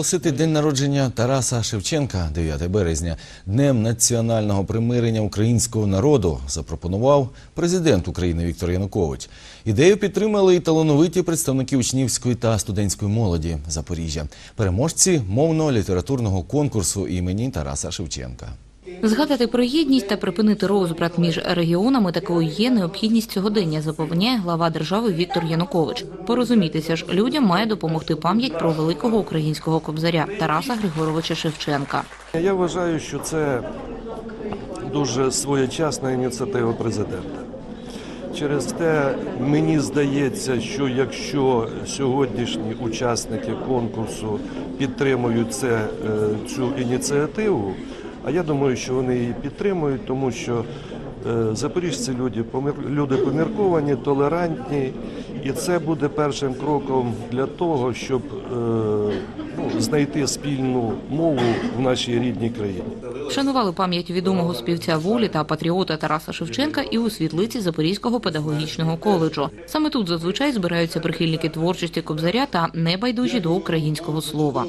Оголосити день народження Тараса Шевченка, 9 березня, днем національного примирення українського народу, запропонував президент України Віктор Янукович. Ідею підтримали і талановиті представники учнівської та студентської молоді Запоріжжя, переможці мовно-літературного конкурсу імені Тараса Шевченка. Згадати про єдність та припинити розбрат між регіонами такою є необхідність сьогодення, запевняє глава держави Віктор Янукович. Порозумітися ж людям має допомогти пам'ять про великого українського кобзаря Тараса Григоровича Шевченка. Я вважаю, що це дуже своєчасна ініціатива президента. Через те мені здається, що якщо сьогоднішні учасники конкурсу підтримують це, е, цю ініціативу, а я думаю, що вони її підтримують, тому що е, запоріжці люди, люди помірковані, толерантні, і це буде першим кроком для того, щоб е, ну, знайти спільну мову в нашій рідній країні. Шанували пам'ять відомого співця волі та патріота Тараса Шевченка і у світлиці Запорізького педагогічного коледжу. Саме тут зазвичай збираються прихильники творчості кобзаря та небайдужі до українського слова.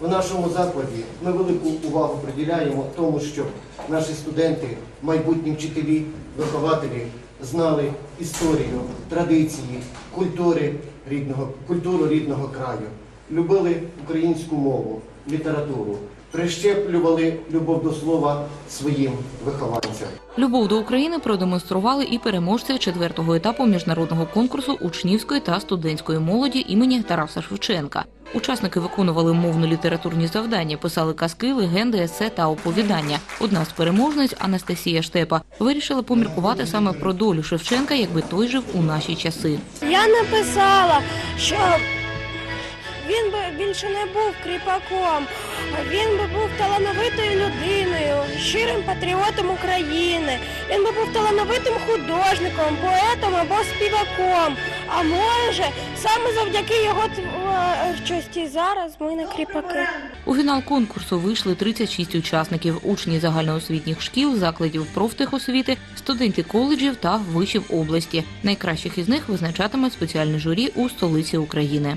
В нашому закладі. Ми велику увагу приділяємо тому, щоб наші студенти, майбутні вчителі, вихователі знали історію, традиції, культури рідного, культуру рідного краю, любили українську мову, літературу, прищеплювали любов до слова своїм вихованцям. Любов до України продемонстрували і переможці четвертого етапу міжнародного конкурсу учнівської та студентської молоді імені Тараса Шевченка. Учасники виконували мовно-літературні завдання, писали казки, легенди, есе та оповідання. Одна з переможниць Анастасія Штепа вирішила поміркувати саме про долю Шевченка, якби той жив у наші часи. Я написала, що він би більше не був кріпаком, він би був талановитою людиною, щирим патріотом України. Він би був талановитим художником, поетом або співаком. А може, саме завдяки його творчості зараз ми не кріпаки. У фінал конкурсу вийшли 36 учасників: учні загальноосвітніх шкіл, закладів профтехосвіти, студенти коледжів та вишів області. Найкращих із них визначатиме спеціальне журі у столиці України.